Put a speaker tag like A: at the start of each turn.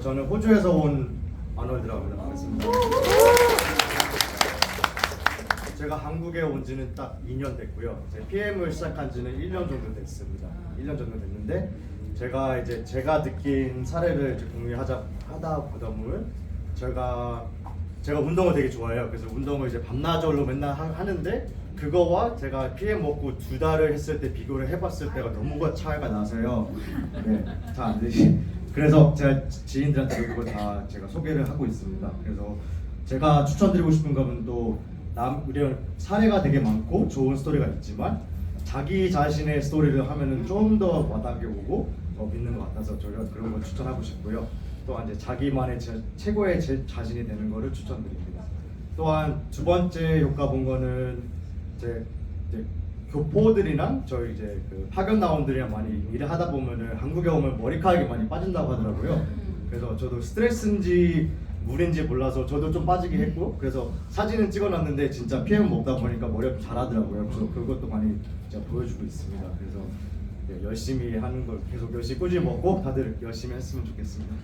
A: 저는 호주에서 온 아놀드라고. 반갑습니다. 제가 한국에 온 지는 딱 2년 됐고요. 제 PM을 시작한 지는 1년 정도 됐습니다. 1년 정도 됐는데 제가 이제 제가 느낀 사례를 이제 공유하자 하다 보다 보면 제가 제가 운동을 되게 좋아해요. 그래서 운동을 이제 밤낮으로 맨날 하, 하는데 그거와 제가 PM 먹고 두 달을 했을 때 비교를 해봤을 때가 너무 차이가 나서요. 네, 잘안 되시. 그래서 제가 지인들한테 그거 다 제가 소개를 하고 있습니다. 그래서 제가 추천드리고 싶은 거는 또남 이런 사례가 되게 많고 좋은 스토리가 있지만 자기 자신의 스토리를 하면은 좀 더 와닿게 보고 더 믿는 것 같아서 저희가 그런 걸 추천하고 싶고요. 또한 이제 자기만의 제, 최고의 제 자신이 되는 거를 추천드립니다. 또한 두 번째 효과 본 거는 이제, 이제 교포들이랑 저희 이제 그 파견 나원들이랑 많이 일을 하다 보면은 한국에 오면 머리카락이 많이 빠진다고 하더라고요. 그래서 저도 스트레스인지 물인지 몰라서 저도 좀 빠지게 했고 그래서 사진은 찍어놨는데 진짜 PM 먹다 보니까 머리가 좀 자라더라고요. 그래서 그것도 많이 제가 보여주고 있습니다. 그래서 네, 열심히 하는 걸 계속 열심히 꾸준히 먹고 다들 열심히 했으면 좋겠습니다.